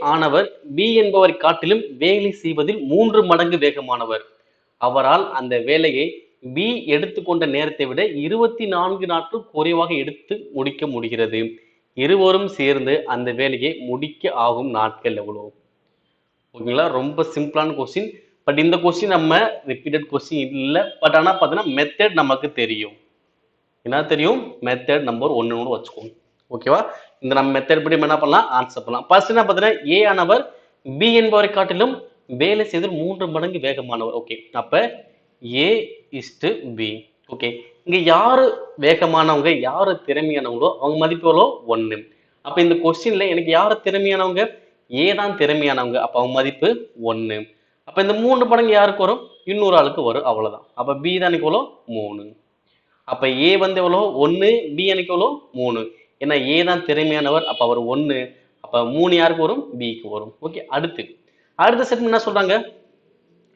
ஆனவர் பி என்பவரை காட்டிலும் வேலை செய்வதில் மூன்று மடங்கு வேகமானவர். அவரால் அந்த வேலையை பி எடுத்துக்கொண்ட நேரத்தை விட இருபத்தி நான்கு நாட்கள் குறைவாக எடுத்து முடிக்க முடிகிறது. இருவரும் சேர்ந்து அந்த வேலையை முடிக்க ஆகும் நாட்கள் எவ்வளோ ஓகேங்களா? ரொம்ப சிம்பிளான கொஸ்டின் பட் இந்த கொஸ்டின் நம்ம ரிப்பீட்டட் கொஸ்டின் இல்லை. பட் ஆனால் பார்த்தீங்கன்னா மெத்தட் நமக்கு தெரியும். என்ன தெரியும்? மெத்தட் நம்பர் ஒன்று வச்சுக்கோங்க. ஓகேவா? இந்த நம்ம மெத்தட் படி நம்ம என்ன பண்ணலாம்? ஆன்சர் பண்ணலாம். ஃபர்ஸ்ட் என்ன பார்த்தீங்கன்னா ஏ ஆனவர் பி என்பவரை காட்டிலும் வேலை செய்தல் மூன்று மடங்கு வேகமானவர். ஓகே அப்ப ஏ இஸ்டு பி ஓகே இங்க யாரு வேகமானவங்க யாரு திறமையானவங்களோ அவங்க மதிப்பு எவ்வளோ ஒன்று அப்ப இந்த கொஸ்டின்ல எனக்கு யாரு திறமையானவங்க? ஏ தான் திறமையானவங்க. அப்ப அவங்க மதிப்பு ஒன்று அப்ப இந்த மூன்று மடங்கு யாருக்கு வரும்? இன்னொரு ஆளுக்கு வரும். அவ்வளவுதான். அப்ப பி தான் எனக்கு எவ்வளோ மூணு. அப்ப ஏ வந்து எவ்வளோ ஒன்று பி எனக்கு எவ்வளோ மூணு. ஏன்னா ஏ தான் திறமையானவர் அப்போ அவர் ஒன்று அப்போ மூணு யாருக்கு வரும்? பிக்கு வரும். ஓகே அடுத்து. அடுத்த செட்மெண்ட் என்ன சொல்றாங்க?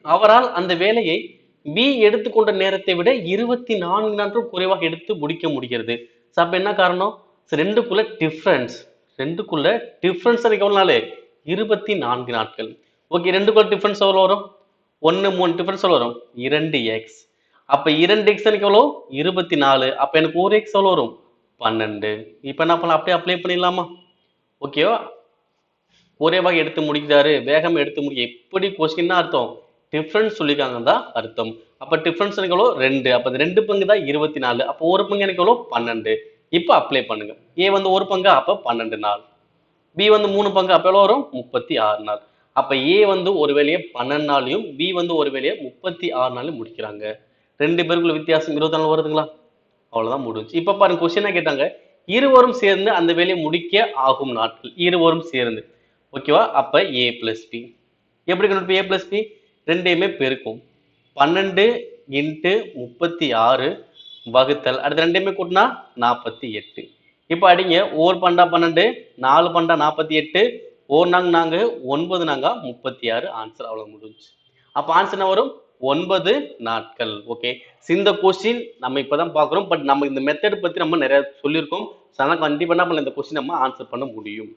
அவரால் அந்த வேலையை பி எடுத்துக்கொண்ட நேரத்தை விட இருபத்தி நான்கு நாட்கள் குறைவாக எடுத்து முடிக்க முடிகிறது. ஸோ அப்போ என்ன காரணம்? ரெண்டுக்குள்ள டிஃப்ரென்ஸ் ரெண்டுக்குள்ள டிஃப்ரென்ஸ் எனக்கு நாள்? இருபத்தி நான்கு நாட்கள். ஓகே ரெண்டுக்குள்ள டிஃப்ரென்ஸ் எவ்வளோ வரும்? ஒன்று மூணு டிஃப்ரென்ஸ் எவ்வளோ வரும்? இரண்டு எக்ஸ் அப்போ இரண்டு எக்ஸ் எனக்கு எவ்வளோ இருபத்தி நாலு. அப்போ எனக்கு ஒரு எக்ஸ் எவ்வளோ வரும்? பன்னெண்டு. இப்போ என்ன பண்ணலாம்? அப்படியே அப்ளை பண்ணிடலாமா? ஓகேவா ஒரே வகை எடுத்து முடிக்கிறாரு. வேகம் எடுத்து முடிக்க. எப்படி கொஸ்டின்னா அர்த்தம்? டிஃப்ரென்ஸ் சொல்லியிருக்காங்க தான் அர்த்தம். அப்போ டிஃப்ரென்ஸ் எனக்கு எவ்வளோ ரெண்டு. அப்போ இந்த ரெண்டு பங்கு தான் இருபத்தி நாலு. அப்போ ஒரு பங்கு எனக்கு எவ்வளோ பன்னெண்டு. இப்போ அப்ளை பண்ணுங்க. ஏ வந்து ஒரு பங்கு? அப்போ பன்னெண்டு நாள். பி வந்து மூணு பங்கு? அப்போ எவ்வளோ வரும்? முப்பத்தி ஆறு நாள். அப்போ ஏ வந்து ஒரு வேலையை பன்னெண்டு நாளையும் பி வந்து ஒரு வேலையை முப்பத்தி ஆறு நாளையும் முடிக்கிறாங்க. ரெண்டு பேருக்குள்ள வித்தியாசம் இருபத்தி நாள் வருதுங்களா? அவ்வளவுதான் முடிஞ்சு இப்ப பாருங்க கொஸ்டினா கேட்டாங்க? இருவரும் சேர்ந்து அந்த வேலையை முடிக்க ஆகும் நாட்கள். இருவரும் சேர்ந்து. ஓகேவா அப்ப ஏ பிளஸ் பி எப்படி கண்டுபிடிப்போம்? ஏ பிளஸ் பி ரெண்டையுமே பெருக்கும். பன்னெண்டு இன்ட்டு முப்பத்தி ஆறு வகுத்தல். அடுத்து ரெண்டையுமே கூட்டினா நாற்பத்தி எட்டு. இப்போ அடிங்க. ஓர் பண்டா பன்னெண்டு நாலு பண்டா நாற்பத்தி எட்டு ஓர் நாங்க நாங்க ஒன்பது நாங்க முப்பத்தி ஆறு. ஆன்சர் அவ்வளவு முடிஞ்சு அப்ப ஆன்சர் என்ன வரும்? ஒன்பது நாட்கள் ஓகே இந்த கொஸ்டின் நம்ம இப்பதான் பார்க்குறோம் பட் நம்ம இந்த மெத்தட் பத்தி நம்ம நிறைய சொல்லியிருக்கோம். ஸோ அதனால் கண்டிப்பாக என்ன இந்த கொஸ்டின் நம்ம ஆன்சர் பண்ண முடியும்.